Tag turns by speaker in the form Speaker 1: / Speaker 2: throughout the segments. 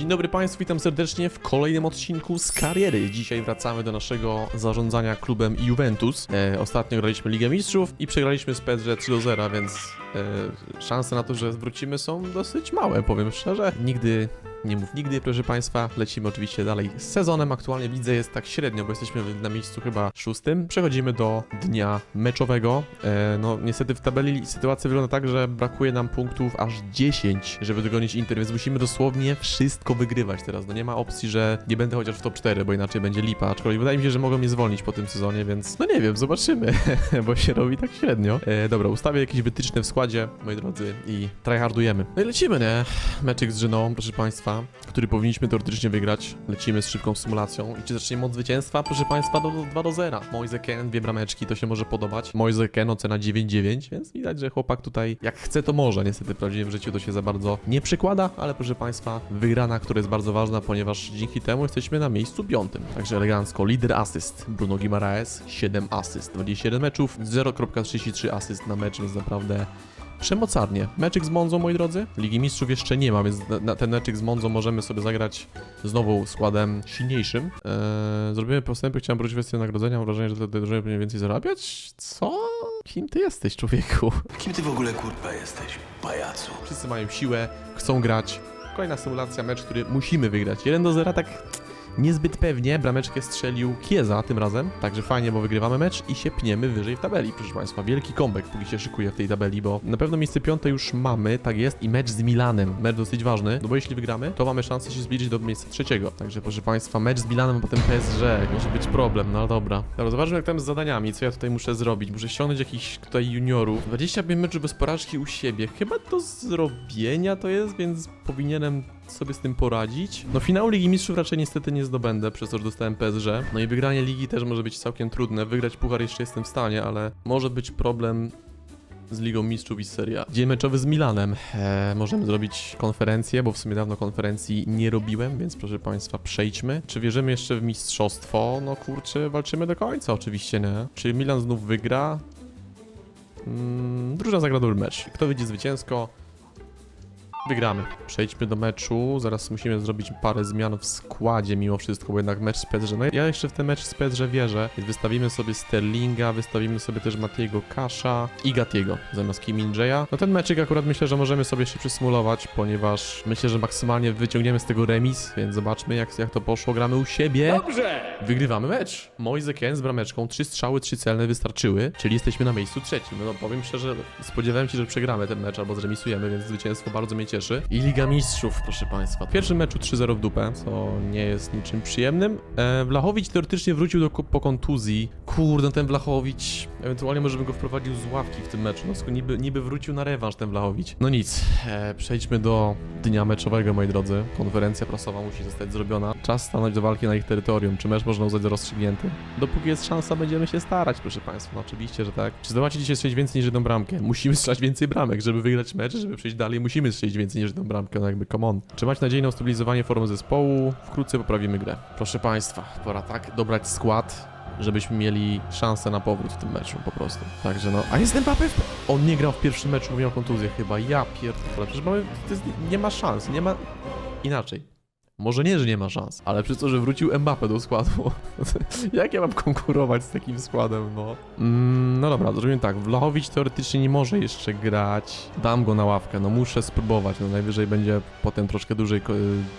Speaker 1: Dzień dobry Państwu, witam serdecznie w kolejnym odcinku z kariery. Dzisiaj wracamy do naszego zarządzania klubem Juventus. E, ostatnio graliśmy Ligę Mistrzów i przegraliśmy z PSG 3 do 0, więc szanse na to, że wrócimy są dosyć małe, powiem szczerze. Nigdy nie mów nigdy, proszę Państwa. Lecimy oczywiście dalej z sezonem. Aktualnie widzę jest tak średnio, bo jesteśmy na miejscu chyba szóstym. Przechodzimy do dnia meczowego. E, no niestety w tabeli sytuacja wygląda tak, że brakuje nam punktów aż 10, żeby dogonić Inter, więc musimy dosłownie wszystko wygrywać teraz. No nie ma opcji, że nie będę chociaż w top 4, bo inaczej będzie lipa. Aczkolwiek wydaje mi się, że mogą mnie zwolnić po tym sezonie, więc no nie wiem, zobaczymy, bo się robi tak średnio. E, dobra, ustawię jakieś wytyczne w składzie, moi drodzy, i tryhardujemy. No i lecimy, nie? Meczyk z Żyną, proszę Państwa, który powinniśmy teoretycznie wygrać. Lecimy z szybką symulacją. I czy zaczniemy od zwycięstwa? Proszę Państwa, do, do 2 do 0. Moise Ken, dwie brameczki, to się może podobać. Moise Ken, ocena 9,9, więc widać, że chłopak tutaj jak chce, to może. Niestety w prawdziwym życiu to się za bardzo nie przykłada, ale proszę Państwa, wygrana, która jest bardzo ważna, ponieważ dzięki temu jesteśmy na miejscu piątym. Także elegancko. Lider asyst. Bruno Guimaraes, 7 asyst. 27 meczów, 0,33 asyst na mecz, więc naprawdę Przemocarnie. Meczyk z Monzą, moi drodzy. Ligi Mistrzów jeszcze nie ma, więc na, na ten meczyk z Monzą możemy sobie zagrać znowu składem silniejszym. Eee, zrobimy postępy, chciałem wrócić kwestię nagrodzenia. Mam wrażenie, że te te drużyny powinien więcej zarabiać. Co? Kim ty jesteś, człowieku?
Speaker 2: Kim ty w ogóle kurwa jesteś, pajacu?
Speaker 1: Wszyscy mają siłę, chcą grać. Kolejna symulacja, mecz, który musimy wygrać. 1 do 0, tak niezbyt pewnie. Brameczkę strzelił Kieza tym razem. Także fajnie, bo wygrywamy mecz i się pniemy wyżej w tabeli, proszę Państwa. Wielki comeback, póki się szykuje w tej tabeli, bo na pewno miejsce piąte już mamy, tak jest. I mecz z Milanem. Mecz dosyć ważny, no bo jeśli wygramy, to mamy szansę się zbliżyć do miejsca trzeciego. Także proszę Państwa, mecz z Milanem, a potem PSG. Może być problem, no dobra. Dobra, zobaczmy jak tam z zadaniami, co ja tutaj muszę zrobić. Muszę ściągnąć jakichś tutaj juniorów. 25 meczów bez porażki u siebie. Chyba do zrobienia to jest, więc powinienem sobie z tym poradzić. No finału Ligi Mistrzów raczej niestety nie zdobędę, przez to, że dostałem PSG. No i wygranie ligi też może być całkiem trudne. Wygrać puchar jeszcze jestem w stanie, ale może być problem z Ligą Mistrzów i z Serie A. Dzień meczowy z Milanem. Eee, możemy zrobić konferencję, bo w sumie dawno konferencji nie robiłem, więc proszę Państwa, przejdźmy. Czy wierzymy jeszcze w mistrzostwo? No kurczę, walczymy do końca oczywiście, nie? Czy Milan znów wygra? Mm, drużyna zagra dobry mecz. Kto wyjdzie zwycięsko? Wygramy. Przejdźmy do meczu. Zaraz musimy zrobić parę zmian w składzie mimo wszystko, bo jednak mecz z PSG. No ja jeszcze w ten mecz z PSG wierzę. Więc wystawimy sobie Sterlinga, wystawimy sobie też Matiego Kasza i Gatiego zamiast Kim. No ten meczyk akurat myślę, że możemy sobie jeszcze przysymulować, ponieważ myślę, że maksymalnie wyciągniemy z tego remis, więc zobaczmy jak, jak to poszło. Gramy u siebie.
Speaker 3: Dobrze!
Speaker 1: Wygrywamy mecz. Moise Ken z brameczką, trzy strzały, trzy celne wystarczyły, czyli jesteśmy na miejscu trzecim. No powiem szczerze, spodziewałem się, że przegramy ten mecz albo zremisujemy, więc zwycięstwo bardzo mnie cieszy. I Liga Mistrzów, proszę Państwa. W pierwszym meczu 3-0 w dupę, co nie jest niczym przyjemnym. E, teoretycznie wrócił do, po kontuzji. Kurde, ten Blachowicz. Ewentualnie może bym go wprowadził z ławki w tym meczu. No, niby, niby wrócił na rewanż ten Blachowicz. No nic, e, przejdźmy do dnia meczowego, moi drodzy. Konferencja prasowa musi zostać zrobiona. Czas stanąć do walki na ich terytorium. Czy mecz można uznać za rozstrzygnięty? Dopóki jest szansa, będziemy się starać, proszę Państwa. No oczywiście, że tak. Czy zdołacie dzisiaj strzelić więcej niż jedną bramkę? Musimy strzelać więcej bramek, żeby wygrać mecz, żeby przejść dalej. Musimy strzelić więcej niż jedną bramkę, no jakby come on. Czy macie nadzieję na ustabilizowanie formy zespołu? Wkrótce poprawimy grę. Proszę Państwa, pora tak dobrać skład, żebyśmy mieli szansę na powrót w tym meczu po prostu. Także no, a jest Mbappé w... On nie grał w pierwszym meczu, bo miał kontuzję chyba. Ja pierdolę, przecież mamy... Jest... nie ma szans, nie ma... Inaczej. Może nie, że nie ma szans, ale przez to, że wrócił Mbappé do składu. Jak ja mam konkurować z takim składem, no? Mm, no dobra, zrobimy tak. Wlachowicz teoretycznie nie może jeszcze grać. Dam go na ławkę, no muszę spróbować. No najwyżej będzie potem troszkę dłużej y,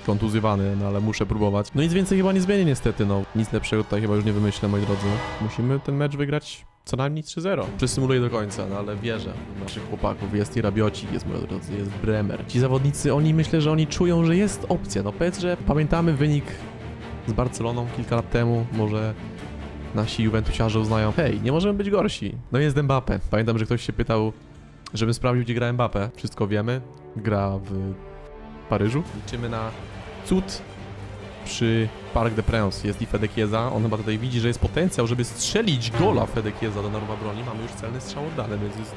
Speaker 1: kontuzjowany, no ale muszę próbować. No nic więcej chyba nie zmienię niestety, no. Nic lepszego tutaj chyba już nie wymyślę, moi drodzy. Musimy ten mecz wygrać co najmniej 3-0. Przysymuluję do końca, no ale wierzę w naszych chłopaków. Jest i Rabiocik, jest moi drodzy, jest Bremer. Ci zawodnicy, oni myślę, że oni czują, że jest opcja. No powiedz, że pamiętamy wynik z Barceloną kilka lat temu, może nasi Juventusiarze uznają, hej, nie możemy być gorsi. No jest Mbappe. Pamiętam, że ktoś się pytał, żebym sprawdził, gdzie gra Mbappe. Wszystko wiemy. Gra w Paryżu. Liczymy na cud przy Parc de Prince. Jest i Fedekieza. On chyba tutaj widzi, że jest potencjał, żeby strzelić gola Fedekieza do norma broni. Mamy już celny strzał oddany, więc jest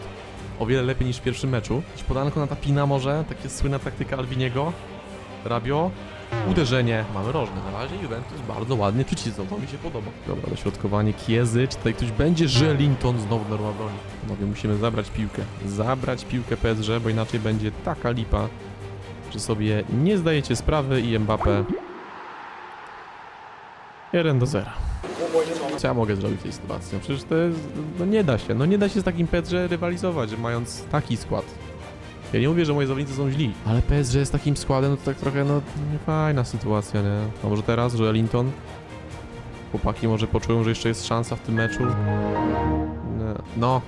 Speaker 1: o wiele lepiej niż w pierwszym meczu. Jakieś podanko na tapina może, takie słynna taktyka Alviniego. Rabio. Uderzenie. Mamy rożne. Na razie Juventus bardzo ładnie przycisnął, to mi się podoba. Dobra, dośrodkowanie Kiezy. Czy tutaj ktoś będzie? Żelinton znowu norma broni. Panowie, musimy zabrać piłkę. Zabrać piłkę PSG, bo inaczej będzie taka lipa, że sobie nie zdajecie sprawy i Mbappe 1 do 0. Co ja mogę zrobić w tej sytuacji? No przecież to jest, no nie da się, no nie da się z takim PSG rywalizować, mając taki skład. Ja nie mówię, że moi zawodnicy są źli, ale PSG z takim składem, no to tak trochę, no fajna sytuacja, nie? A może teraz, że Linton? Chłopaki może poczują, że jeszcze jest szansa w tym meczu? No,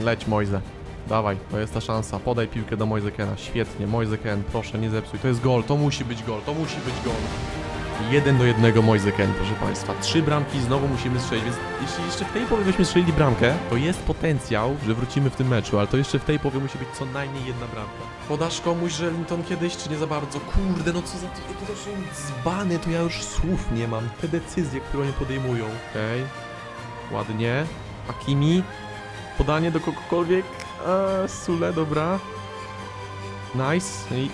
Speaker 1: leć Moise. Dawaj, to jest ta szansa. Podaj piłkę do Moise Kena. Świetnie, Moise Ken, proszę, nie zepsuj. To jest gol, to musi być gol, to musi być gol. Jeden do jednego Moise Ken, proszę Państwa. Trzy bramki znowu musimy strzelić, więc jeśli jeszcze w tej połowie byśmy strzelili bramkę, to jest potencjał, że wrócimy w tym meczu, ale to jeszcze w tej połowie musi być co najmniej jedna bramka. Podasz komuś, że Linton kiedyś, czy nie za bardzo? Kurde, no co za to, to są dzbany, to ja już słów nie mam. Te decyzje, które oni podejmują. Okej, ładnie. Akimi, podanie do kogokolwiek. Eee, Sule, dobra. Nice. I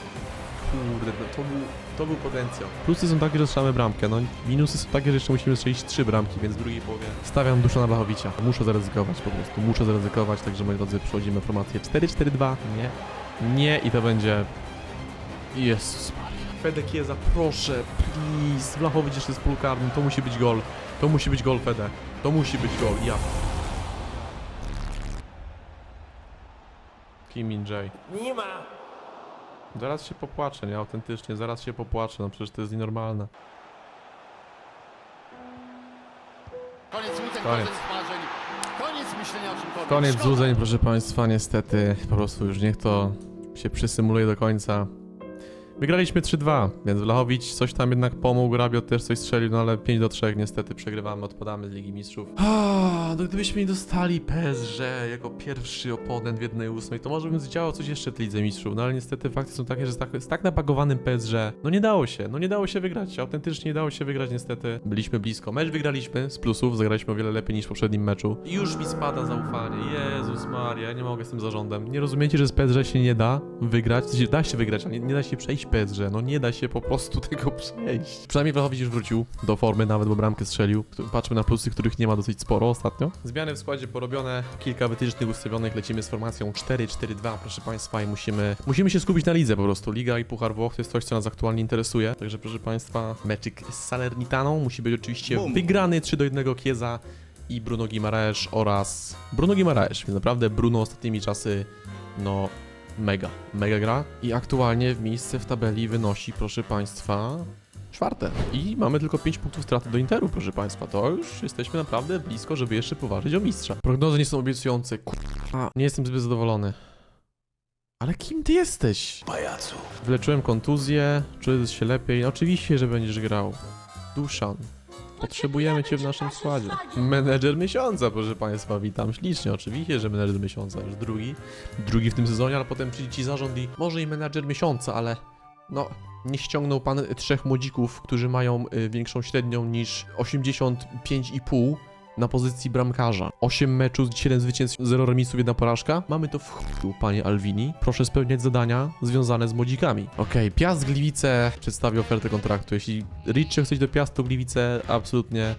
Speaker 1: kurde, no to był, to był potencjał. Plusy są takie, że strzelamy bramkę, no minusy są takie, że jeszcze musimy strzelić trzy bramki, więc w drugiej połowie stawiam duszę na Blachowicza. Muszę zaryzykować po prostu, muszę zaryzykować, także moi drodzy, przechodzimy formację 4-4-2. Nie, nie i to będzie... Jezus Maria. Fede Kieza, proszę, please. Blachowicz jeszcze z pól karnym, to musi być gol. To musi być gol, Fede. To musi być gol, ja. Kim Min Jae.
Speaker 2: Nie ma!
Speaker 1: Zaraz się popłaczę, nie? Autentycznie, zaraz się popłaczę, no przecież to jest nienormalne.
Speaker 3: Koniec złudzeń,
Speaker 1: Koniec.
Speaker 3: koniec marzeń, koniec myślenia o czymkolwiek.
Speaker 1: Koniec
Speaker 3: Szkoda.
Speaker 1: złudzeń, proszę Państwa, niestety. Po prostu już niech to się przysymuluje do końca. Wygraliśmy 3-2, więc Wlachowicz coś tam jednak pomógł, Rabiot też coś strzelił, no ale 5 do 3 niestety przegrywamy, odpadamy z Ligi Mistrzów. No gdybyśmy nie dostali PSG jako pierwszy oponent w jednej ósmej, to może bym zdziałał coś jeszcze w Lidze Mistrzów, no ale niestety fakty są takie, że z tak, z tak PSG, no nie dało się, no nie dało się wygrać, autentycznie nie dało się wygrać niestety. Byliśmy blisko, mecz wygraliśmy, z plusów, zagraliśmy o wiele lepiej niż w poprzednim meczu. I już mi spada zaufanie, Jezus Maria, nie mogę z tym zarządem. Nie rozumiecie, że z PSG się nie da wygrać, sensie da się wygrać, ale nie, nie da się przejść PSG, no nie da się po prostu tego przejść. Przynajmniej Wlachowicz już wrócił do formy, nawet bo bramkę strzelił. Patrzmy na plusy, których nie ma dosyć sporo ostatnio. Zmiany w składzie porobione, kilka wytycznych ustawionych, lecimy z formacją 4-4-2, proszę Państwa, i musimy, musimy się skupić na lidze po prostu. Liga i Puchar Włoch to jest coś, co nas aktualnie interesuje. Także proszę Państwa, meczyk z Salernitaną musi być oczywiście
Speaker 2: Bum.
Speaker 1: wygrany 3 do 1 Kieza i Bruno Guimaraes oraz Bruno Guimaraes, więc naprawdę Bruno ostatnimi czasy, no mega, mega gra i aktualnie w miejsce w tabeli wynosi, proszę Państwa, czwarte. I mamy tylko 5 punktów straty do Interu, proszę Państwa. To już jesteśmy naprawdę blisko, żeby jeszcze poważyć o mistrza. Prognozy nie są obiecujące. Kurwa, nie jestem zbyt zadowolony. Ale kim ty jesteś?
Speaker 2: Pajacu.
Speaker 1: Wyleczyłem kontuzję, czuję się lepiej. Oczywiście, że będziesz grał. Duszan. Potrzebujemy cię w naszym składzie. Menedżer miesiąca, proszę państwa, witam ślicznie. Oczywiście, że menedżer miesiąca. Już drugi. Drugi w tym sezonie, ale potem przyjdzie ci zarząd i może i menedżer miesiąca, ale no, nie ściągnął pan trzech młodzików, którzy mają y, większą średnią niż 85,5 na pozycji bramkarza. 8 meczów, 7 zwycięstw, 0 remisów, 1 porażka. Mamy to w chuju, panie Alvini. Proszę spełniać zadania związane z młodzikami. Okej, Piast Gliwice przedstawi ofertę kontraktu. Jeśli Ricci chce iść do Piastu Gliwice, absolutnie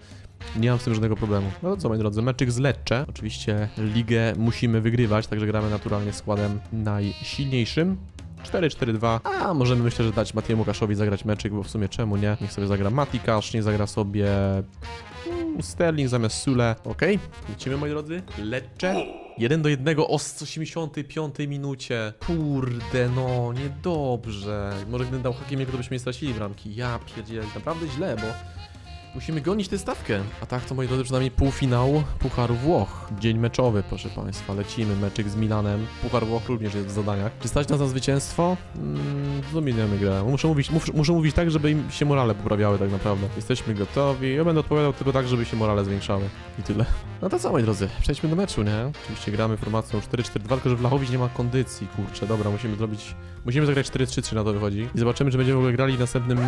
Speaker 1: nie mam z tym żadnego problemu. No to co, moi drodzy, meczyk z Lecce. Oczywiście ligę musimy wygrywać, także gramy naturalnie składem najsilniejszym. 4-4-2. A możemy myślę, że dać Matiemu Kaszowi zagrać meczyk, bo w sumie czemu nie? Niech sobie zagra Mati Kasz, niech zagra sobie Sterling zamiast Sule. Okej, lecimy moi drodzy. Lecce. 1 do 1 o 185 minucie. Kurde, no, niedobrze. Może gdybym dał Hakimiego, to byśmy nie stracili bramki. Ja pierdzielę, naprawdę źle, bo musimy gonić tę stawkę. A tak to, moi drodzy, przynajmniej półfinał Pucharu Włoch. Dzień meczowy, proszę Państwa. Lecimy, meczyk z Milanem. Puchar Włoch również jest w zadaniach. Czy stać nas na zwycięstwo? Mm, grę. Muszę mówić, muszę mówić tak, żeby im się morale poprawiały tak naprawdę. Jesteśmy gotowi. Ja będę odpowiadał tylko tak, żeby się morale zwiększały. I tyle. No to co, moi drodzy, przejdźmy do meczu, nie? Oczywiście gramy formacją 4-4-2, tylko że Wlachowicz nie ma kondycji, kurczę. Dobra, musimy zrobić... Musimy zagrać 4-3-3 na to wychodzi. I zobaczymy, czy będziemy w ogóle grali w następnym...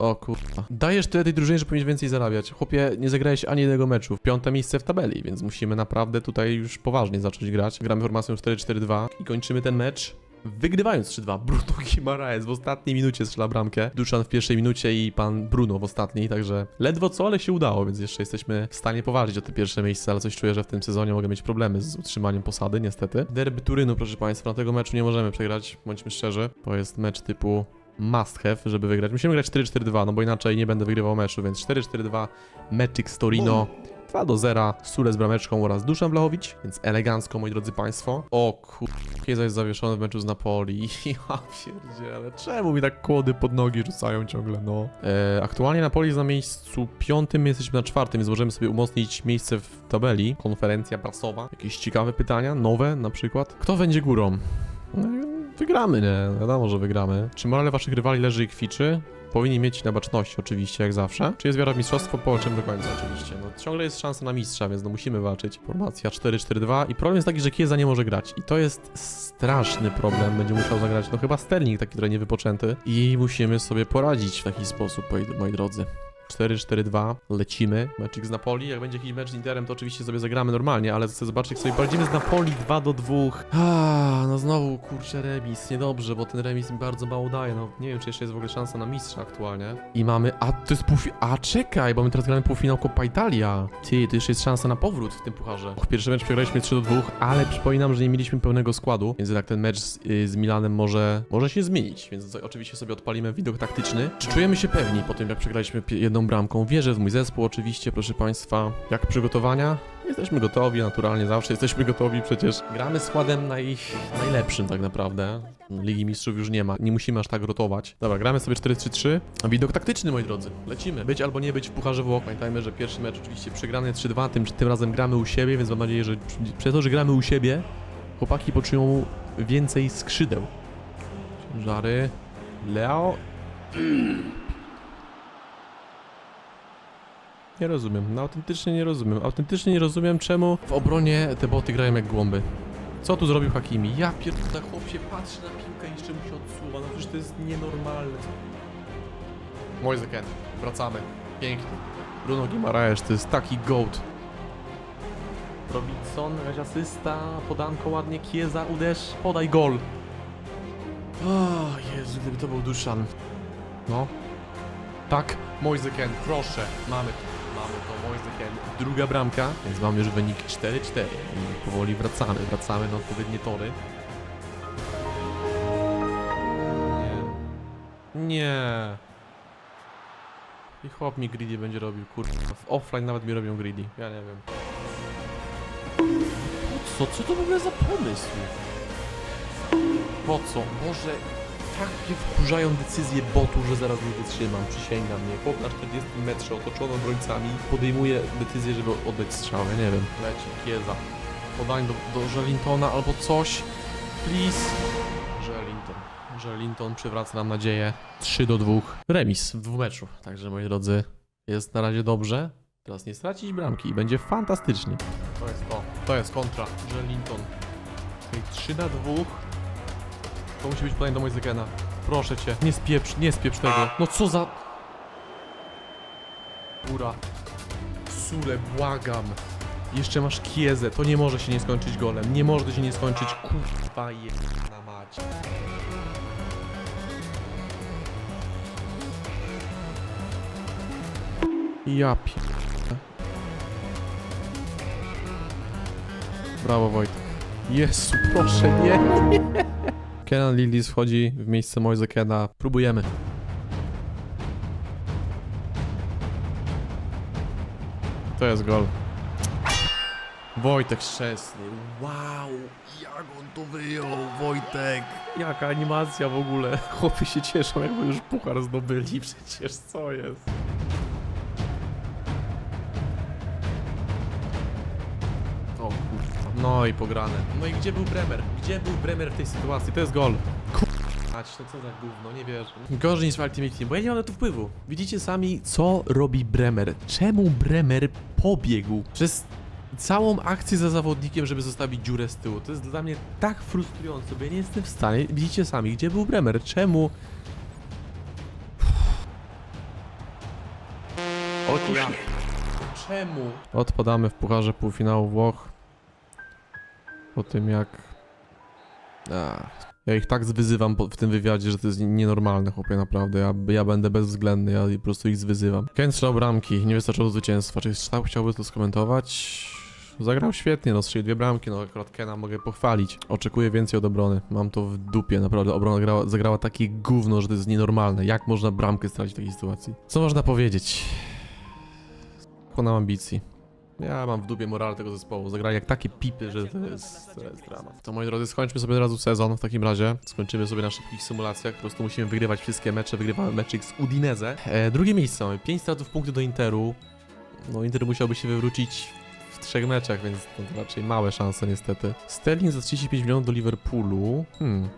Speaker 1: O kurwa. Dajesz tyle tej drużynie, że powinieneś więcej zarabiać. Chłopie, nie zagrałeś ani jednego meczu. Piąte miejsce w tabeli, więc musimy naprawdę tutaj już poważnie zacząć grać. Gramy formacją 4-4-2 i kończymy ten mecz wygrywając 3-2. Bruno Guimaraes w ostatniej minucie strzela bramkę, Duszan w pierwszej minucie i pan Bruno w ostatniej, także ledwo co, ale się udało, więc jeszcze jesteśmy w stanie poważyć o te pierwsze miejsce, ale coś czuję, że w tym sezonie mogę mieć problemy z utrzymaniem posady, niestety. Derby Turynu, proszę państwa, na tego meczu nie możemy przegrać, bądźmy szczerzy, to jest mecz typu must have, żeby wygrać. Musimy grać 4-4-2, no bo inaczej nie będę wygrywał meczu, więc 4-4-2, Meczyk z Torino, 2 do 0, Sule z brameczką oraz Duszan więc elegancko, moi drodzy państwo. O kur... Kieza jest zawieszony w meczu z Napoli. Ja pierdziele, czemu mi tak kłody pod nogi rzucają ciągle, no. E, aktualnie Napoli jest na miejscu piątym, my jesteśmy na czwartym, więc możemy sobie umocnić miejsce w tabeli. Konferencja prasowa. Jakieś ciekawe pytania, nowe na przykład. Kto będzie górą? No, wygramy, nie? Wiadomo, że wygramy. Czy morale waszych rywali leży i kwiczy? Powinni mieć na baczności oczywiście, jak zawsze. Czy jest wiara w mistrzostwo? Powalczymy do końca oczywiście. No ciągle jest szansa na mistrza, więc no musimy walczyć. Formacja 4-4-2 i problem jest taki, że Kieza nie może grać. I to jest straszny problem. Będzie musiał zagrać, no chyba Sterling taki trochę niewypoczęty. I musimy sobie poradzić w taki sposób, moi drodzy. 4-4-2, lecimy. Meczek z Napoli. Jak będzie jakiś mecz z Interem, to oczywiście sobie zagramy normalnie, ale chcę zobaczyć, jak sobie poradzimy z Napoli 2 do 2. Ah, no znowu kurczę remis. Niedobrze, bo ten remis mi bardzo mało daje. No nie wiem, czy jeszcze jest w ogóle szansa na mistrza aktualnie. I mamy. A to jest półfi... A czekaj, bo my teraz gramy półfinał Coppa Italia. Ty, to jeszcze jest szansa na powrót w tym pucharze. Pierwszy mecz przegraliśmy 3 do 2, ale przypominam, że nie mieliśmy pełnego składu, więc jednak ten mecz z, y, z Milanem może, może się zmienić. Więc oczywiście sobie odpalimy widok taktyczny. Czy czujemy się pewni po tym, jak przegraliśmy pie- jedną bramką? Wierzę w mój zespół, oczywiście, proszę Państwa. Jak przygotowania? Jesteśmy gotowi, naturalnie zawsze jesteśmy gotowi, przecież gramy składem naj, najlepszym tak naprawdę. Ligi Mistrzów już nie ma, nie musimy aż tak rotować. Dobra, gramy sobie 4-3-3. A Widok taktyczny, moi drodzy. Lecimy. Być albo nie być w Pucharze Włoch. Pamiętajmy, że pierwszy mecz oczywiście przegrany 3-2, tym, tym razem gramy u siebie, więc mam nadzieję, że przez to, że gramy u siebie, chłopaki poczują więcej skrzydeł. Żary. Leo. Nie rozumiem, no autentycznie nie rozumiem. Autentycznie nie rozumiem, czemu w obronie te boty grają jak głąby. Co tu zrobił Hakimi? Ja pierdolę, chłop się patrzy na piłkę i jeszcze mu się odsuwa, no przecież to jest nienormalne. Moise Kean, wracamy. Pięknie. Bruno Guimaraes, to jest taki goat. Robinson, jakaś asysta, podanko ładnie, Kieza, uderz, podaj gol. O Jezu, gdyby to był Duszan. No. Tak, Moise Kean, proszę, mamy Kean. Druga bramka, więc mamy już wynik 4-4. I powoli wracamy, wracamy na odpowiednie tory. Nie. Nie. I chłop mi greedy będzie robił, kurwa. W offline nawet mi robią greedy, ja nie wiem. Co? Co to w ogóle za pomysł? Po co? Może tak mnie wkurzają decyzje botu, że zaraz nie wytrzymam, przysięgam mnie. Chłop na 40 metrze otoczony obrońcami podejmuje decyzję, żeby oddać strzał, ja nie wiem. Leci Kieza. Podań do, do Żelintona albo coś. Please. Żelinton. Żelinton przywraca nam nadzieję. 3 do 2. Remis w dwumeczu. Także moi drodzy, jest na razie dobrze. Teraz nie stracić bramki i będzie fantastycznie. To jest to. To jest kontra. Żelinton. Okej, 3 na 2. To musi być podanie do Moisekena. Proszę cię, nie spieprz, nie spieprz tego. No co za... Ura. Sule, błagam. Jeszcze masz Kiezę, to nie może się nie skończyć golem. Nie może się nie skończyć, kurwa jedna mać. Ja pi... Brawo Wojtek. Jezu, proszę, nie. Kenan Lillis wchodzi w miejsce Moise Kena. Próbujemy. To jest gol. Wojtek Szczesny. Wow, jak on to wyjął, Wojtek. Jaka animacja w ogóle. Chłopy się cieszą, jakby już puchar zdobyli. Przecież co jest? No i pograne. No i gdzie był Bremer? Gdzie był Bremer w tej sytuacji? To jest gol. Kurwa, no co za gówno, nie wierzę. Gorzej niż w Ultimate Team, bo ja nie mam na to wpływu. Widzicie sami, co robi Bremer. Czemu Bremer pobiegł przez całą akcję za zawodnikiem, żeby zostawić dziurę z tyłu. To jest dla mnie tak frustrujące, bo ja nie jestem w stanie. Widzicie sami, gdzie był Bremer? Czemu? Otóż ja. Czemu? Odpadamy w pucharze półfinału Włoch. Po tym jak... A. Ja ich tak zwyzywam w tym wywiadzie, że to jest nienormalne, chłopie, naprawdę. Ja, ja będę bezwzględny, ja po prostu ich zwyzywam. Ken strzelał bramki, nie wystarczyło do zwycięstwa. Czy Stał chciałby to skomentować? Zagrał świetnie, no strzelił dwie bramki, no akurat Kena mogę pochwalić. Oczekuję więcej od obrony, mam to w dupie, naprawdę. Obrona grała, zagrała takie gówno, że to jest nienormalne. Jak można bramkę stracić w takiej sytuacji? Co można powiedzieć? Konam ambicji. Ja mam w dupie moral tego zespołu. Zagrali jak takie pipy, że to jest, to jest drama. To moi drodzy, skończmy sobie od razu sezon w takim razie. Skończymy sobie na szybkich symulacjach. Po prostu musimy wygrywać wszystkie mecze. Wygrywamy meczyk z Udinese. E, drugie miejsce mamy. 5 stratów punkty do Interu. No Inter musiałby się wywrócić w trzech meczach, więc to raczej małe szanse niestety. Sterling za 35 milionów do Liverpoolu. Hmm.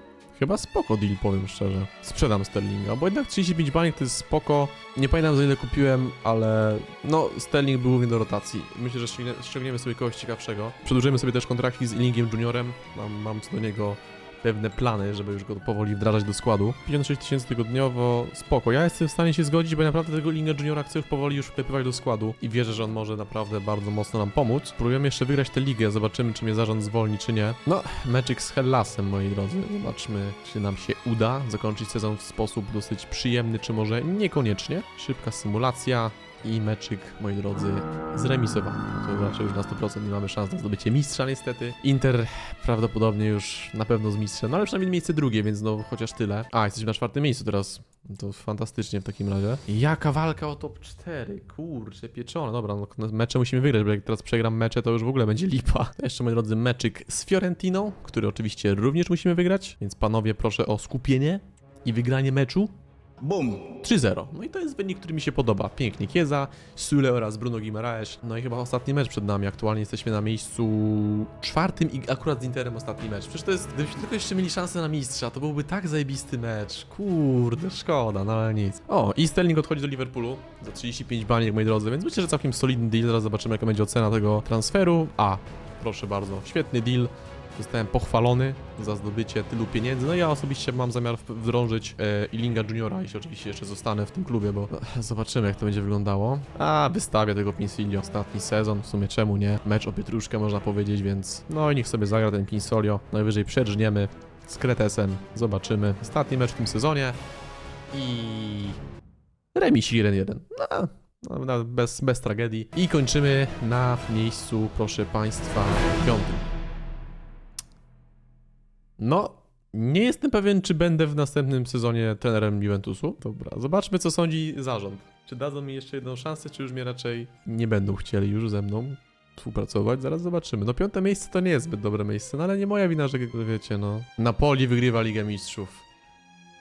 Speaker 1: Chyba spoko deal, powiem szczerze. Sprzedam Sterlinga, bo jednak 35 baniek to jest spoko. Nie pamiętam za ile kupiłem, ale no Sterling był do rotacji. Myślę, że ściągnie- ściągniemy sobie kogoś ciekawszego. Przedłużymy sobie też kontrakty z Illingiem Juniorem. Mam, mam co do niego pewne plany, żeby już go powoli wdrażać do składu. 56 tysięcy tygodniowo, spoko. Ja jestem w stanie się zgodzić, bo naprawdę tego Illinga Juniora chcę już powoli już wklepywać do składu i wierzę, że on może naprawdę bardzo mocno nam pomóc. Spróbujemy jeszcze wygrać tę ligę, zobaczymy, czy mnie zarząd zwolni, czy nie. No, meczyk z Hellasem, moi drodzy. Zobaczmy, czy nam się uda zakończyć sezon w sposób dosyć przyjemny, czy może niekoniecznie. Szybka symulacja i meczyk, moi drodzy, zremisowany. To raczej już na 100% nie mamy szans na zdobycie mistrza, niestety. Inter prawdopodobnie już na pewno z mistrzem, no ale przynajmniej miejsce drugie, więc no chociaż tyle. A, jesteśmy na czwartym miejscu teraz. To fantastycznie w takim razie. Jaka walka o top 4, kurczę, pieczone. Dobra, no mecze musimy wygrać, bo jak teraz przegram mecze, to już w ogóle będzie lipa. Jeszcze, moi drodzy, meczyk z Fiorentiną, który oczywiście również musimy wygrać, więc panowie proszę o skupienie i wygranie meczu.
Speaker 2: Bum!
Speaker 1: 3-0. No i to jest wynik, który mi się podoba. Pięknie Kieza, Sule oraz Bruno Guimaraes. No i chyba ostatni mecz przed nami. Aktualnie jesteśmy na miejscu czwartym i akurat z Interem ostatni mecz. Przecież to jest, gdybyśmy tylko jeszcze mieli szansę na mistrza, to byłby tak zajebisty mecz. Kurde, szkoda, no ale nic. O, i Sterling odchodzi do Liverpoolu za 35 baniek, moi drodzy, więc myślę, że całkiem solidny deal. Zaraz zobaczymy, jaka będzie ocena tego transferu. A, proszę bardzo, świetny deal. Zostałem pochwalony za zdobycie tylu pieniędzy. No ja osobiście mam zamiar wdrążyć e, Ilinga Juniora, jeśli oczywiście jeszcze zostanę w tym klubie, bo zobaczymy jak to będzie wyglądało. A, wystawię tego Pinsilio. Ostatni sezon, w sumie czemu nie? Mecz o pietruszkę można powiedzieć, więc no i niech sobie zagra ten Pinsolio. Najwyżej przedrzniemy z Kretesem. Zobaczymy. Ostatni mecz w tym sezonie i remis 1-1. No, no, no, bez, bez tragedii. I kończymy na miejscu, proszę Państwa, piątym. No, nie jestem pewien, czy będę w następnym sezonie trenerem Juventusu. Dobra, zobaczmy, co sądzi zarząd. Czy dadzą mi jeszcze jedną szansę, czy już mnie raczej nie będą chcieli już ze mną współpracować? Zaraz zobaczymy. No, piąte miejsce to nie jest zbyt dobre miejsce, no ale nie moja wina, że wiecie, no. Napoli wygrywa Ligę Mistrzów.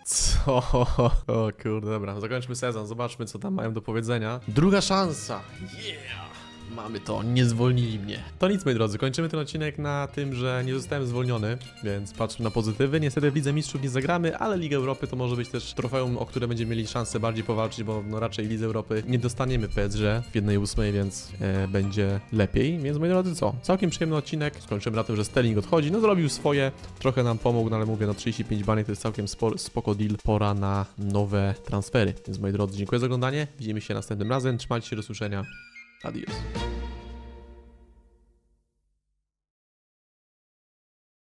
Speaker 1: Co? O kurde, dobra, zakończmy sezon, zobaczmy co tam mają do powiedzenia. Druga szansa! Yeah! Mamy to, nie zwolnili mnie. To nic, moi drodzy, kończymy ten odcinek na tym, że nie zostałem zwolniony, więc patrzmy na pozytywy. Niestety w Lidze Mistrzów nie zagramy, ale Liga Europy to może być też trofeum, o które będziemy mieli szansę bardziej powalczyć, bo no raczej Lidze Europy nie dostaniemy PSG w 1-8, więc e, będzie lepiej. Więc moi drodzy, co? Całkiem przyjemny odcinek. Skończymy na tym, że Sterling odchodzi. No zrobił swoje, trochę nam pomógł, no ale mówię, no 35 baniek to jest całkiem spor, spoko deal. Pora na nowe transfery. Więc moi drodzy, dziękuję za oglądanie. Widzimy się następnym razem. Trzymajcie się, do usłyszenia. Adiós.